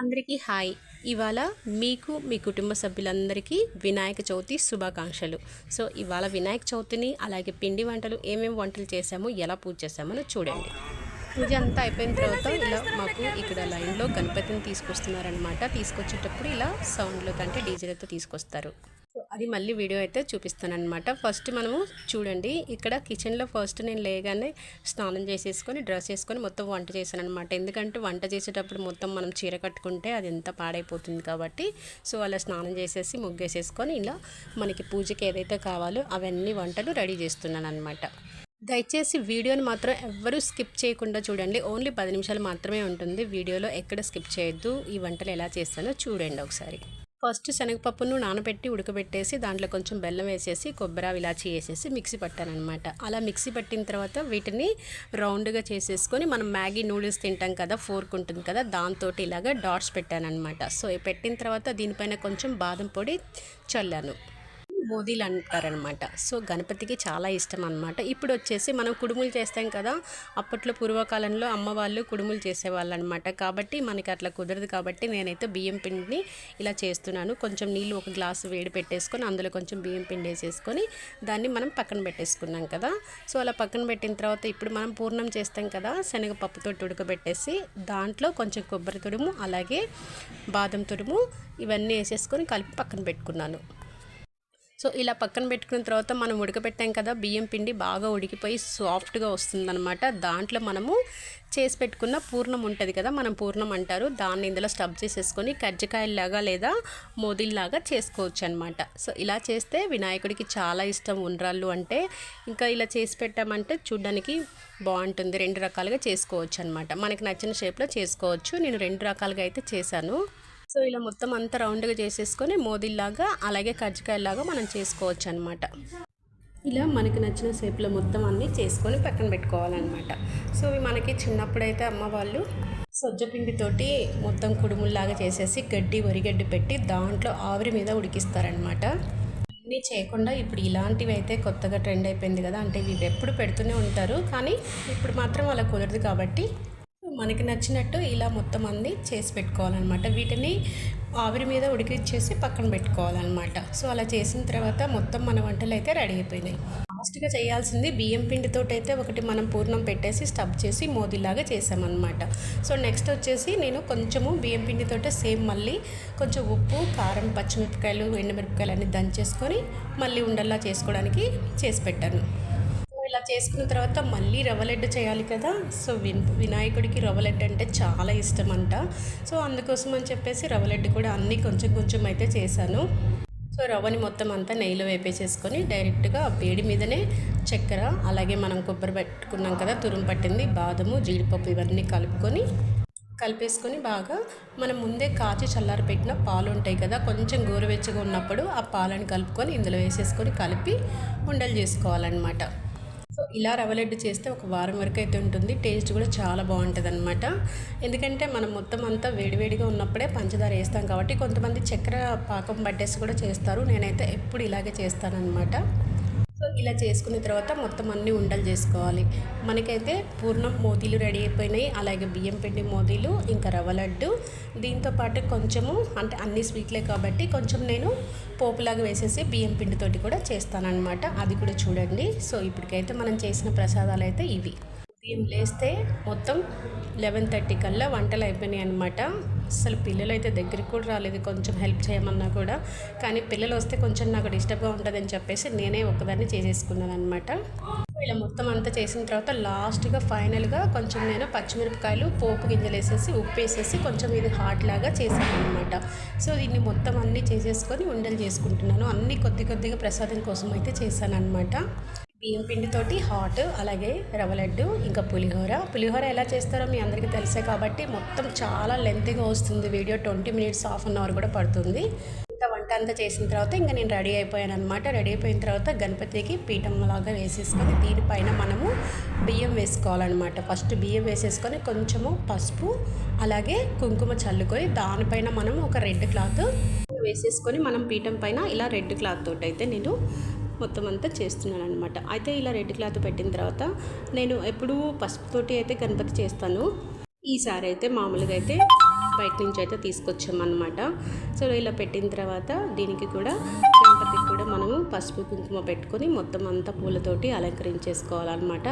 అందరికీ హాయ్. ఇవాళ మీకు మీ కుటుంబ సభ్యులందరికీ వినాయక చవితి శుభాకాంక్షలు. సో ఇవాళ వినాయక చవితిని అలాగే పిండి వంటలు ఏమేమి వంటలు చేసామో ఎలా పూజ చేసామో చూడండి. పూజ అంతా అయిపోయిన తర్వాత ఇలా మాకు ఇక్కడ లైన్లో గణపతిని తీసుకొస్తున్నారనమాట తీసుకొచ్చేటప్పుడు ఇలా సౌండ్లో కంటే డీజేలతో తీసుకొస్తారు. అది మళ్ళీ వీడియో అయితే చూపిస్తాను అనమాట ఫస్ట్ మనము చూడండి ఇక్కడ కిచెన్లో ఫస్ట్ నేను లేగానే స్నానం చేసేసుకొని డ్రెస్ వేసుకొని మొత్తం వంట చేశాను అనమాట ఎందుకంటే వంట చేసేటప్పుడు మొత్తం మనం చీర కట్టుకుంటే అది ఎంత పాడైపోతుంది కాబట్టి సో అలా స్నానం చేసేసి ముగ్గేసేసుకొని ఇలా మనకి పూజకి ఏదైతే కావాలో అవన్నీ వంటలు రెడీ చేస్తున్నాను అనమాట దయచేసి వీడియోని మాత్రం ఎవ్వరూ స్కిప్ చేయకుండా చూడండి. ఓన్లీ పది నిమిషాలు మాత్రమే ఉంటుంది. వీడియోలో ఎక్కడ స్కిప్ చేయొద్దు. ఈ వంటలు ఎలా చేస్తానో చూడండి ఒకసారి. ఫస్ట్ శనగపప్పును నానబెట్టి ఉడకబెట్టేసి దాంట్లో కొంచెం బెల్లం వేసేసి కొబ్బరి ఇలాచి వేసేసి మిక్సీ పట్టానమాట అలా మిక్సీ పట్టిన తర్వాత వీటిని రౌండ్గా చేసేసుకొని మనం మ్యాగీ నూడిల్స్ తింటాం కదా ఫోర్క్ ఉంటుంది కదా దాంతో ఇలాగ డాట్స్ పెట్టానమాట సో పెట్టిన తర్వాత దీనిపైన కొంచెం బాదం పొడి చల్లాను. మోదీలు అంటారనమాట సో గణపతికి చాలా ఇష్టం అనమాట ఇప్పుడు వచ్చేసి మనం కుడుములు చేస్తాం కదా అప్పట్లో పూర్వకాలంలో అమ్మవాళ్ళు కుడుములు చేసేవాళ్ళు అనమాట కాబట్టి మనకి అట్లా కుదరదు కాబట్టి నేనైతే బియ్యం పిండిని ఇలా చేస్తున్నాను. కొంచెం నీళ్ళు ఒక గ్లాసు వేడి పెట్టేసుకొని అందులో కొంచెం బియ్యం పిండి వేసేసుకొని దాన్ని మనం పక్కన పెట్టేసుకున్నాం కదా. సో అలా పక్కన పెట్టిన తర్వాత ఇప్పుడు మనం పూర్ణం చేస్తాం కదా శనగపప్పుతో ఉడకబెట్టేసి దాంట్లో కొంచెం కొబ్బరి తుడుము అలాగే బాదం తుడుము ఇవన్నీ వేసేసుకొని కలిపి పక్కన పెట్టుకున్నాను. సో ఇలా పక్కన పెట్టుకున్న తర్వాత మనం ఉడకపెట్టాం కదా బియ్యం పిండి బాగా ఉడికిపోయి సాఫ్ట్గా వస్తుందనమాట దాంట్లో మనము చేసి పెట్టుకున్న పూర్ణం ఉంటుంది కదా మనం పూర్ణం అంటారు. దాన్ని ఇందులో స్టబ్ చేసేసుకొని కజ్జికాయలాగా లేదా మోదీల్లాగా చేసుకోవచ్చు అనమాట సో ఇలా చేస్తే వినాయకుడికి చాలా ఇష్టం ఉండ్రాళ్ళు అంటే. ఇంకా ఇలా చేసి పెట్టామంటే చూడడానికి బాగుంటుంది. రెండు రకాలుగా చేసుకోవచ్చు అనమాట మనకి నచ్చిన షేప్లో చేసుకోవచ్చు. నేను రెండు రకాలుగా అయితే చేశాను. సో ఇలా మొత్తం అంతా రౌండ్గా చేసేసుకొని మోదీలాగా అలాగే కజ్జికాయలాగా మనం చేసుకోవచ్చు అనమాట ఇలా మనకి నచ్చిన షేప్లో మొత్తం అన్నీ చేసుకొని పక్కన పెట్టుకోవాలన్నమాట. సో ఇవి మనకి చిన్నప్పుడైతే అమ్మ వాళ్ళు సజ్జ పిండితోటి మొత్తం కుడుముల్లాగా చేసేసి గడ్డి వరిగడ్డి పెట్టి దాంట్లో ఆవిరి మీద ఉడికిస్తారనమాట అన్నీ చేయకుండా ఇప్పుడు ఇలాంటివి అయితే కొత్తగా ట్రెండ్ అయిపోయింది కదా అంటే ఇవి ఎప్పుడు పెడుతూనే ఉంటారు. కానీ ఇప్పుడు మాత్రం అలా కుదరదు కాబట్టి మనకి నచ్చినట్టు ఇలా మొత్తం అన్ని చేసి పెట్టుకోవాలన్నమాట. వీటిని ఆవిరి మీద ఉడికిచ్చేసి పక్కన పెట్టుకోవాలన్నమాట. సో అలా చేసిన తర్వాత మొత్తం మన వంటలు అయితే రెడీ అయిపోయినాయి. లాస్ట్గా చేయాల్సింది బియ్యం పిండితో అయితే ఒకటి మనం పూర్ణం పెట్టేసి స్టబ్ చేసి మోదీలాగా చేసామన్నమాట. సో నెక్స్ట్ వచ్చేసి నేను కొంచెము బియ్యం పిండితో సేమ్ మళ్ళీ కొంచెం ఉప్పు కారం పచ్చిమిరపకాయలు ఎండుమిరపకాయలు అన్నీ దంచేసుకొని మళ్ళీ ఉండల్లా చేసుకోవడానికి చేసి పెట్టాను. ఇలా చేసుకున్న తర్వాత మళ్ళీ రవ్వ లడ్డు చేయాలి కదా. సో విన్ వినాయకుడికి రవ్వ లడ్డు అంటే చాలా ఇష్టం అంట సో అందుకోసం అని చెప్పేసి రవ్వ లడ్డు కూడా అన్నీ కొంచెం కొంచెం అయితే చేశాను. సో రవ్వని మొత్తం అంతా నెయ్యిలో వేపేసేసుకొని డైరెక్ట్గా వేడి మీదనే చక్కెర అలాగే మనం కొబ్బరి పెట్టుకున్నాం కదా తురుము పట్టింది బాదము జీడిపప్పు ఇవన్నీ కలుపుకొని కలిపేసుకొని బాగా మనం ముందే కాచి చల్లారి పెట్టిన పాలు ఉంటాయి కదా కొంచెం గోరువెచ్చగా ఉన్నప్పుడు ఆ పాలను కలుపుకొని ఇందులో వేసేసుకొని కలిపి ఉండలు చేసుకోవాలన్నమాట. సో ఇలా రవ్వ లడ్డు చేస్తే ఒక వారం వరకు అయితే ఉంటుంది. టేస్ట్ కూడా చాలా బాగుంటుంది అనమాట ఎందుకంటే మనం మొత్తం అంతా వేడివేడిగా ఉన్నప్పుడే పంచదార వేస్తాం కాబట్టి కొంతమంది చక్కెర పాకం పట్టేసి కూడా చేస్తారు. నేనైతే ఎప్పుడు ఇలాగే చేస్తానన్నమాట. ఇలా చేసుకున్న తర్వాత మొత్తం అన్ని ఉండలు చేసుకోవాలి. మనకైతే పూర్ణం మోదీలు రెడీ అయిపోయినాయి. అలాగే బియ్యం పిండి మోదీలు ఇంకా రవ్వ లడ్డు. దీంతో పాటు కొంచెము అంటే అన్ని స్వీట్లే కాబట్టి కొంచెం నేను పోపులాగా వేసేసి బియ్యం పిండితోటి కూడా చేస్తానన్నమాట. అది కూడా చూడండి. సో ఇప్పటికైతే మనం చేసిన ప్రసాదాలు అయితే ఇవి. ఉదయం లేస్తే మొత్తం లెవెన్ థర్టీ కల్లా వంటలు అయిపోయినాయి అనమాట అసలు పిల్లలు అయితే దగ్గరికి కూడా రాలేదు. కొంచెం హెల్ప్ చేయమన్నా కూడా. కానీ పిల్లలు వస్తే కొంచెం నాకు డిస్టర్బ్గా ఉంటుందని చెప్పేసి నేనే ఒకదాన్ని చేసేసుకున్నాను అనమాట ఇలా మొత్తం అంతా చేసిన తర్వాత లాస్ట్గా ఫైనల్గా కొంచెం నేను పచ్చిమిరపకాయలు పోపు గింజలు వేసేసి ఉప్పు వేసేసి కొంచెం ఇది హాట్ లాగా చేశాను అనమాట సో దీన్ని మొత్తం అన్నీ చేసేసుకొని ఉండలు చేసుకుంటున్నాను. అన్నీ కొద్ది కొద్దిగా ప్రసాదం కోసం అయితే చేశాను అనమాట బియ్యం పిండితోటి హాట్ అలాగే రవ్వ లడ్డు ఇంకా పులిహోర. పులిహోర ఎలా చేస్తారో మీ అందరికీ తెలుసే కాబట్టి మొత్తం చాలా లెంత్గా వస్తుంది video. Twenty minutes half an hour కూడా పడుతుంది. ఇంకా వంట అంతా చేసిన తర్వాత ఇంకా నేను రెడీ అయిపోయాను అనమాట రెడీ అయిపోయిన తర్వాత గణపతికి పీఠం లాగా వేసేసుకొని దీనిపైన మనము బియ్యం వేసుకోవాలన్నమాట. ఫస్ట్ బియ్యం వేసేసుకొని కొంచెము పసుపు అలాగే కుంకుమ చల్లుకొని దానిపైన మనం ఒక రెడ్ క్లాత్ వేసేసుకొని మనం పీఠం పైన ఇలా రెడ్ క్లాత్ తోటి అయితే నేను మొత్తం అంతా చేస్తున్నాను అనమాట అయితే ఇలా రెడ్ క్లాత్ పెట్టిన తర్వాత నేను ఎప్పుడూ పసుపుతోటి అయితే గణపతి చేస్తాను. ఈసారి అయితే మామూలుగా అయితే బయట నుంచి అయితే తీసుకొచ్చామన్నమాట. సో ఇలా పెట్టిన తర్వాత దీనికి కూడా గణపతికి కూడా మనము పసుపు కుంకుమ పెట్టుకొని మొత్తం అంతా పూలతోటి అలంకరించేసుకోవాలన్నమాట.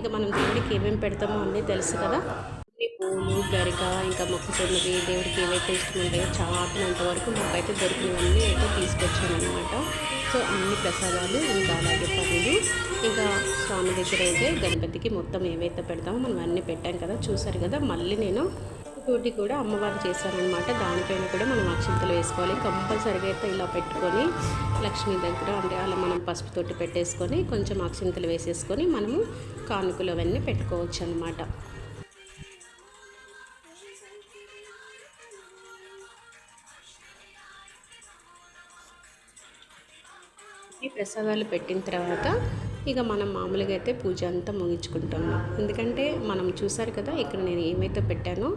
ఇక మనం దేవుడికి ఏమేమి పెడతామో అన్నీ తెలుసు కదా. పూలు గరిక ఇంకా మొక్కజొన్నవి దేవుడికి ఏవైతే ఇష్టం ఉంటాయో చాపినంత వరకు మాకైతే దొరికినవన్నీ అయితే తీసుకొచ్చామన్నమాట. సో అన్ని ప్రసాదాలు ఇంకా అలాగే పనులు ఇంకా స్వామి దగ్గర అయితే గణపతికి మొత్తం ఏవైతే పెడతామో మనం అన్నీ పెట్టాం కదా చూసారు కదా. మళ్ళీ నేను తోటి కూడా అమ్మవారు చేశారనమాట దానిపైన కూడా మనం అక్షింతలు వేసుకోవాలి. కంపల్సరిగా అయితే ఇలా పెట్టుకొని లక్ష్మి దగ్గర అంటే అలా మనం పసుపు తోటి పెట్టేసుకొని కొంచెం అక్షింతలు వేసేసుకొని మనము కానుకలు అవన్నీ పెట్టుకోవచ్చు అనమాట ప్రసాదాలు పెట్టిన తర్వాత ఇక మనం మామూలుగా అయితే పూజ అంతా ముగించుకుంటున్నాం ఎందుకంటే మనం చూసారు కదా ఇక్కడ నేను ఏమైతే పెట్టానో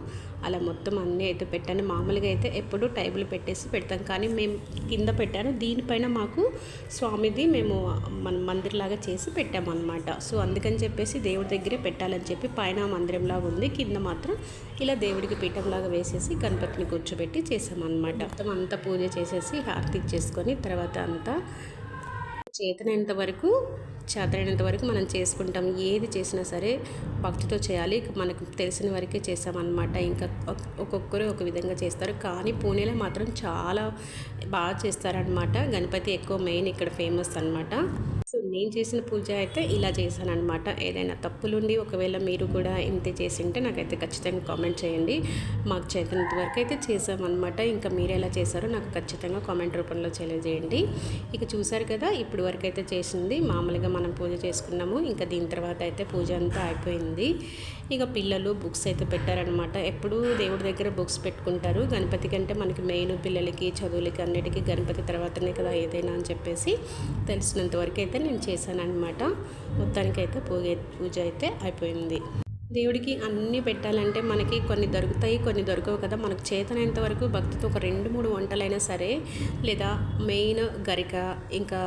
అలా మొత్తం అన్నీ అయితే పెట్టాను. మామూలుగా అయితే ఎప్పుడు టైబుల్ పెట్టేసి పెడతాం. కానీ మేము కింద పెట్టాను. దీనిపైన మాకు స్వామిది మేము మన మందిర్లాగా చేసి పెట్టామన్నమాట. సో అందుకని చెప్పేసి దేవుడి దగ్గరే పెట్టాలని చెప్పి పైన మందిరంలాగా ఉంది. కింద మాత్రం ఇలా దేవుడికి పీఠంలాగా వేసేసి గణపతిని కూర్చోబెట్టి చేసామన్నమాట. మొత్తం అంతా పూజ చేసేసి హారతి ఇచ్చేసుకొని తర్వాత అంతా చేతనైనంత వరకు చేతనైనంత వరకు మనం చేసుకుంటాం. ఏది చేసినా సరే భక్తితో చేయాలి. మనకు తెలిసిన వరకే చేస్తామన్నమాట. ఇంకా ఒక్కొక్కరు ఒక విధంగా చేస్తారు. కానీ పూణేలో మాత్రం చాలా బాగా చేస్తారనమాట గణపతి ఎక్కువ మెయిన్ ఇక్కడ ఫేమస్ అనమాట సో నేను చేసిన పూజ అయితే ఇలా చేశాను అనమాట ఏదైనా తప్పులుండి ఒకవేళ మీరు కూడా ఇంతే చేసి ఉంటే నాకైతే ఖచ్చితంగా కామెంట్ చేయండి. మాకు చేతనంత వరకు అయితే చేసామన్నమాట ఇంకా మీరు ఎలా చేశారో నాకు ఖచ్చితంగా కామెంట్ రూపంలో తెలియజేయండి. ఇక చూసారు కదా ఇప్పుడు వరకు అయితే చేసింది. మామూలుగా మనం పూజ చేసుకున్నాము. ఇంకా దీని తర్వాత అయితే పూజ అంతా అయిపోయింది. ఇక పిల్లలు బుక్స్ అయితే పెట్టారనమాట ఎప్పుడు దేవుడి దగ్గర బుక్స్ పెట్టుకుంటారు. గణపతి కంటే మనకి మెయిన్ పిల్లలకి చదువులకి అన్నిటికీ గణపతి తర్వాతనే కదా ఏదైనా అని చెప్పేసి తెలిసినంత వరకు అయితే నేను చేశాను మొత్తానికి మొత్తానికైతే పూజ పూజ అయితే అయిపోయింది. దేవుడికి అన్నీ పెట్టాలంటే మనకి కొన్ని దొరుకుతాయి కొన్ని దొరకవు కదా. మనకు చేతనైనంత వరకు భక్తితో ఒక రెండు మూడు వంటలైనా సరే లేదా మెయిన్ గరిక ఇంకా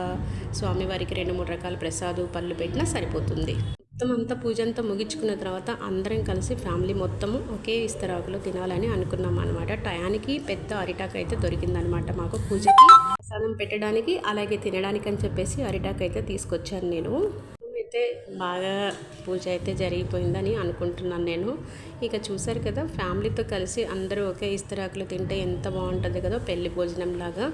స్వామివారికి రెండు మూడు రకాల ప్రసాదు పళ్ళు పెట్టినా సరిపోతుంది. మొత్తం అంతా పూజ అంతా ముగించుకున్న తర్వాత అందరం కలిసి ఫ్యామిలీ మొత్తము ఒకే ఇస్తరాకులో తినాలని అనుకున్నాం అనమాట టయానికి పెద్ద అరిటాక్ అయితే దొరికిందనమాట మాకు పూజకి. ప్రసాదం పెట్టడానికి అలాగే తినడానికి అని చెప్పేసి అరిటాక్ అయితే తీసుకొచ్చాను నేను. అయితే బాగా పూజ అయితే జరిగిపోయిందని అనుకుంటున్నాను నేను. ఇక చూసారు కదా ఫ్యామిలీతో కలిసి అందరూ ఒకే ఇస్తరాకులు తింటే ఎంత బాగుంటుంది కదా పెళ్ళి భోజనం లాగా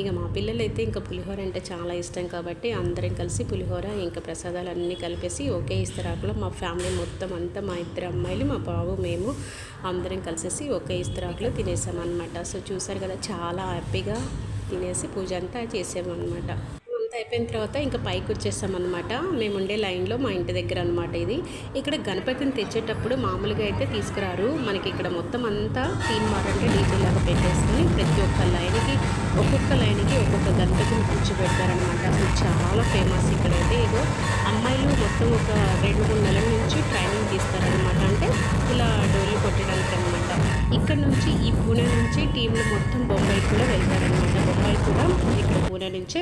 ఇక మా పిల్లలు అయితే ఇంకా పులిహోర అంటే చాలా ఇష్టం కాబట్టి అందరం కలిసి పులిహోర ఇంకా ప్రసాదాలు అన్నీ కలిపేసి ఒకే ఇస్తరాకులో మా ఫ్యామిలీ మొత్తం అంతా మా ఇద్దరు అమ్మాయిలు మా బాబు మేము అందరం కలిసేసి ఒకే ఇస్తరాకులో తినేసామన్నమాట. సో చూసారు కదా చాలా హ్యాపీగా తినేసి పూజ అంతా చేసామన్నమాట. అయిపోయిన తర్వాత ఇంకా పైకి వచ్చేసామన్నమాట మేము ఉండే లైన్లో మా ఇంటి దగ్గర అనమాట ఇది. ఇక్కడ గణపతిని తెచ్చేటప్పుడు మామూలుగా అయితే తీసుకురారు. మనకి ఇక్కడ మొత్తం అంతా తీన్ మారంటే డీజే లాగా పెట్టేసుకుని ప్రతి ఒక్క లైన్కి ఒక్కొక్క లైన్కి ఒక్కొక్క గణపతిని కూర్చోబెడతారనమాట అసలు చాలా ఫేమస్ ఇక్కడైతే. ఇదో అమ్మాయిలు మొత్తం ఒక రెండు మూడు నెలల నుంచి ట్రైనింగ్ తీస్తారనమాట అంటే ఇలా డోర్లు కొట్టడానికి అనమాట ఇక్కడ నుంచి ఈ పూణే నుంచి టీంలు మొత్తం బొంబాయి కూడా వెళ్తారనమాట బొంబాయి కూడా ఇక్కడ పూణే నుంచే